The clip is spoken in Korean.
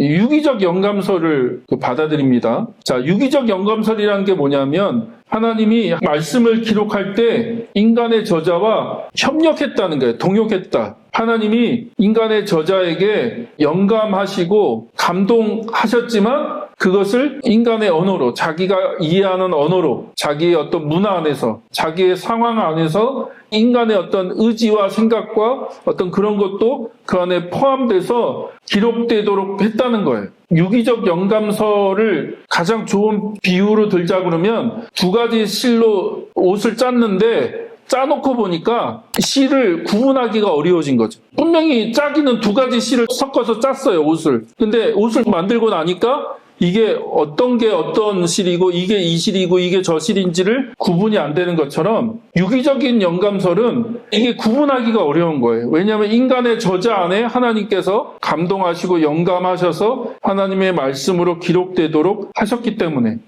유기적 영감서를 그 받아들입니다. 자, 유기적 영감설이라는 게 뭐냐면 하나님이 말씀을 기록할 때 인간의 저자와 협력했다는 거예요. 동역했다. 하나님이 인간의 저자에게 영감하시고 감동하셨지만 그것을 인간의 언어로 자기가 이해하는 언어로 자기의 어떤 문화 안에서 자기의 상황 안에서 인간의 어떤 의지와 생각과 어떤 그런 것도 그 안에 포함돼서 기록되도록 했다는 거예요. 유기적 영감서를 가장 좋은 비유로 들자 그러면 두 가지 실로 옷을 짰는데 짜놓고 보니까 실을 구분하기가 어려워진 거죠. 분명히 짜기는 두 가지 실을 섞어서 짰어요, 옷을. 근데 옷을 만들고 나니까 이게 어떤 게 어떤 실이고 이게 이 실이고 이게 저 실인지를 구분이 안 되는 것처럼 유기적인 영감설은 이게 구분하기가 어려운 거예요. 왜냐하면 인간의 저자 안에 하나님께서 감동하시고 영감하셔서 하나님의 말씀으로 기록되도록 하셨기 때문에